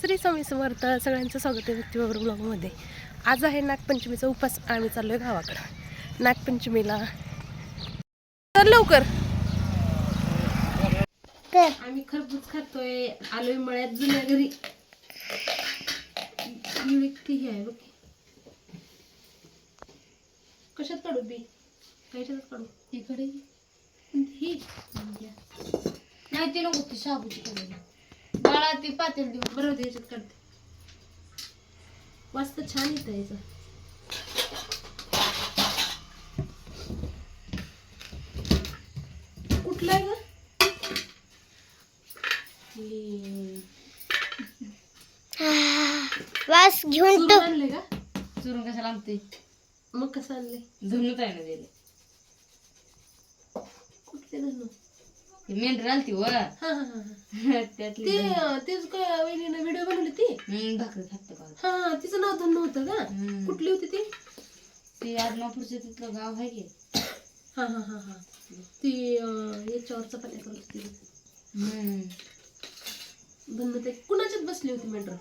श्री स्वामी समर्थ सगळ्यांचं स्वागत आहे व्यक्तीबरोबर ब्लॉगमध्ये. आज आहे नागपंचमीचा उपास आम्ही चाललोय गावाकडं. नागपंचमीला. तर लवकर. आम्ही खरबूज खातोय आलोय मळ्यात जुन्या घरी. ती ही आहे बघ. कशात काढू बी? कशात काढू. इकडे. ही. नाही ते नको ती शाबूची केलेली बाळा ती पातेल देऊ बरं होते याच्यात काढते वाजता छान येतं याचं. कुठलं आहे हे, वास घेऊन चुरून आणले का? चुरून कशाला आणते? मग कसं आणले धुणं आहे ना दिले कुठले ते मेंढर आलती व हा हा हा हा. त्यातली ते अं, तेच काय वहिनीनं व्हिडिओ बनवली ती? हम्म, भाकरी खाते हा हा तिचं नाव धन्य होतं का? हम्म. कुठली होती ती? ते आदमापूरचं तिथलं गाव आहे की. हा हा हा हा. ती अं, याच्यावर चपात्या करत होती. हम्म. ते कुणाच्यात बसली होती मेंढर?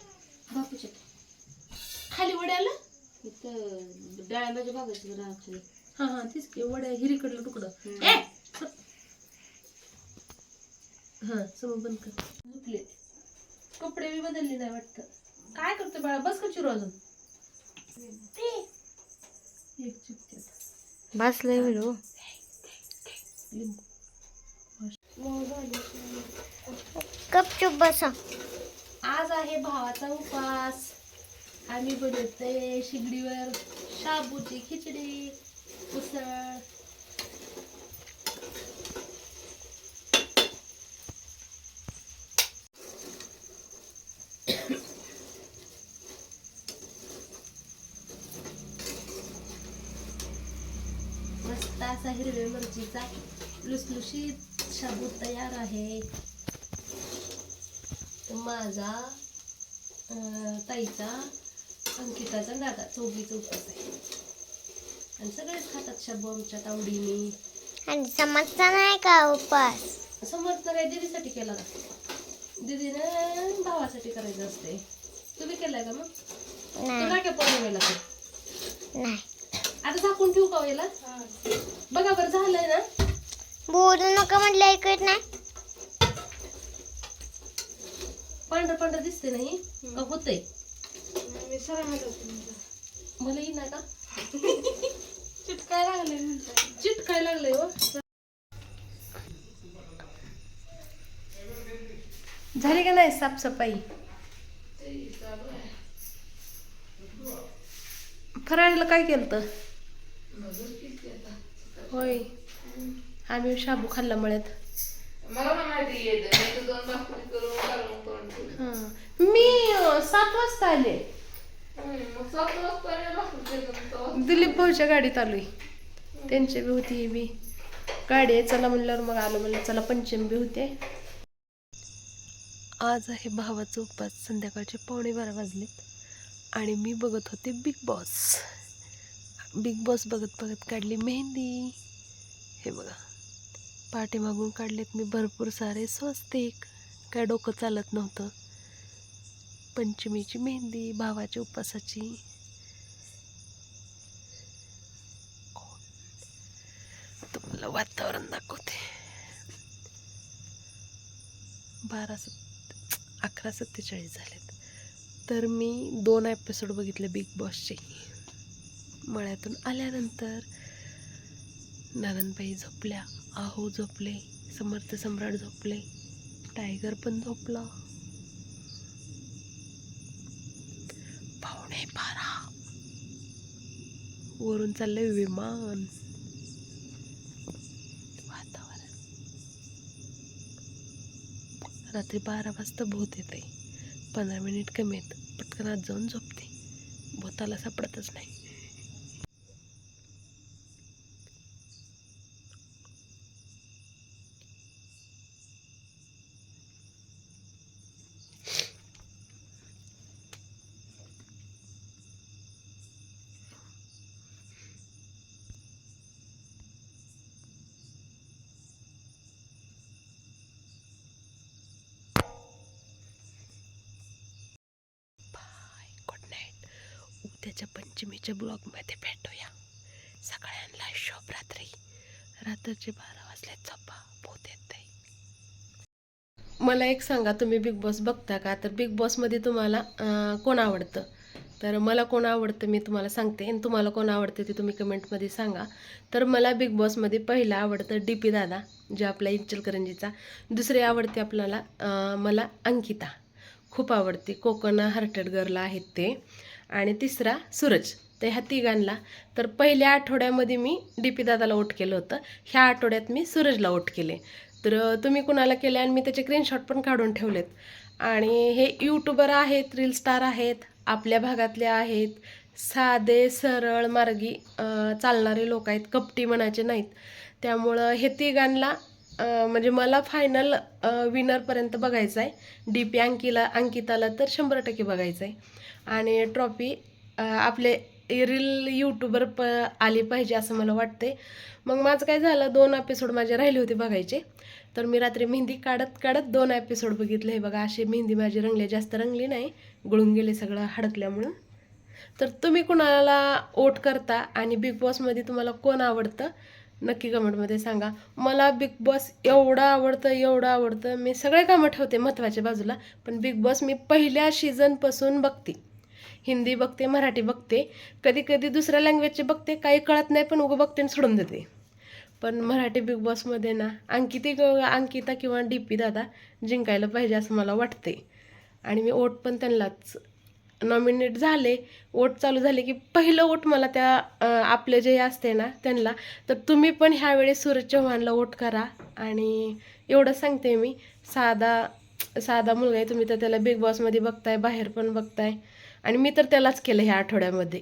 बापूच्या खाली वड्याला इथं डाळिंबाच्या बागाची राहायची हा हा तीच की वड्या हिरीकडलं तुकडं. हम्म. ए! हा समोर बंद कर. झोपले कपडे बी बदलले नाही वाटतं. काय करतो बाळा? बस का चिरू अजून? एक चुकते. बसलंय व्हिडिओ लिंबू गपचूप बसा. आज आहे भावाचा उपास आम्ही बनवतोय शिगडीवर शाबूची खिचडी उसळ. असा हिरव्या मिरचीचा लुसलुशीत शाबू तयार आहे. माझा ताईचा अंकिताचा दादा चौघीचा उपास आहे. आणि सगळेच खातात शाबू आमच्यात आवडीने आणि समजता नाही का उपास समर्थ काय दीदीसाठी केला का दीदीनं भावासाठी करायचं असते तुम्ही केलाय का मग? नाही. तुला काय पौर्णिमेला नाही. आता झाकून ठेवू का हो. याला बघा बरं झालंय ना? बोलू नका म्हटलं ऐकत नाही. पांढरं पांढरं दिसते नाही का होतंय? मला येईना का? चिटकाय लागले चिटकाय लागलंय हो. झाली का नाही साफसफाई? फराळीला काय केलं तर होय. आम्ही शाबू खाल्ला मळ्यात. मी सात वाजता आले. दिलीप भाऊच्या गाडीत आलोय. त्यांची बी होती ही बी. गाडी आहे चला म्हणल्यावर मग आलो म्हणलं चला पंचम बी होते. आज आहे भावाचा उपास. संध्याकाळचे पावणे बारा वाजलेत. आणि मी बघत होते बिग बॉस बिग बॉस बघत बघत काढली मेहंदी. हे बघा. पाठीमागून काढलेत मी भरपूर सारे स्वस्तिक. काय डोकं चालत नव्हतं. पंचमीची मेहंदी भावाच्या उपासाची तुम्हाला वातावरण दाखवते. बारा सत् अकरा सत्तेचाळीस झालेत. तर मी दोन एपिसोड बघितले बिग बॉसचे मळ्यातून आल्यानंतर नारायणबाई झोपल्या आहो झोपले समर्थ सम्राट झोपले टायगर पण झोपला. पावणे बारा. वरून चाललंय विमान. वातावरण. रात्री बारा वाजता भूत येते पंधरा मिनिट कमी आहेत. पटकन आत जाऊन झोपते. भूताला सापडतच नाही. त्याच्या पंचमीच्या ब्लॉगमध्ये भेटूया. सगळ्यांना शुभ रात्री. रात्रीचे बारा वाजले झोपा भूत येते मला एक सांगा तुम्ही बिग बॉस बघता का? तर बिग बॉसमध्ये तुम्हाला कोण आवडतं? तर मला कोण आवडतं मी तुम्हाला सांगते आणि तुम्हाला कोण आवडतं ते तुम्ही कमेंटमध्ये सांगा. तर मला बिग बॉसमध्ये पहिलं आवडतं डी पी दादा जे आपला इचलकरंजीचा. दुसरे आवडते आपल्याला मला अंकिता. खूप आवडते. कोकण हार्टेड गर्ल आहेत ते. आणि तिसरा सूरज. तर ह्या तिघांना तर पहिल्या आठवड्यामध्ये मी डी पी दादाला ओट केलं होतं. ह्या आठवड्यात मी सूरजला ओट केले. तर तुम्ही कुणाला केले? आणि मी त्याचे स्क्रीनशॉट पण काढून ठेवलेत. आणि हे यूट्यूबर आहेत रील स्टार आहेत आपल्या भागातले आहेत साधे सरळ मार्गी चालणारे लोक आहेत कपटी म्हणायचे नाहीत. त्यामुळं हे तिघांना म्हणजे मला फायनल विनरपर्यंत बघायचं आहे डी पी अंकिला अंकिताला तर शंभर टक्के बघायचं आहे आणि ट्रॉफी आपले रील यूट्यूबर प आली पाहिजे असं मला वाटते मग माझं काय झालं दोन एपिसोड माझे राहिले होते बघायचे. तर मी रात्री मेहंदी काढत काढत दोन एपिसोड बघितले. हे बघा अशी मेहंदी माझी रंगली जास्त रंगली नाही गुळून गेले सगळं हडकल्यामुळं. तर तुम्ही कुणाला वोट करता आणि बिग बॉसमध्ये तुम्हाला कोण आवडतं नक्की कमेंटमध्ये सांगा. मला बिग बॉस एवढं आवडतं एवढं आवडतं. मी सगळे कामं ठेवते महत्त्वाच्या बाजूला पण बिग बॉस मी पहिल्या सीझनपासून बघते. हिंदी बघते मराठी बघते. कधी कधी दुसऱ्या लँग्वेजचे बघते काही कळत नाही पण उगं बघते आणि सोडून देते. पण मराठी बिग बॉसमध्ये ना अंकिती अंकिता किंवा डी पी दादा जिंकायला पाहिजे असं मला वाटते. आणि मी ओट पण त्यांनाच नॉमिनेट झाले. वोट चालू झाले की पहिलं वोट मला त्या आपले जे असते ना त्यांना. तर तुम्ही पण ह्यावेळी सूरज चव्हाणला वोट करा. आणि एवढं सांगते मी साधा साधा मुलगा आहे तुम्ही तर त्याला बिग बॉसमध्ये बघताय बाहेर पण बघताय. आणि मी तर त्यालाच केलं ह्या आठवड्यामध्ये.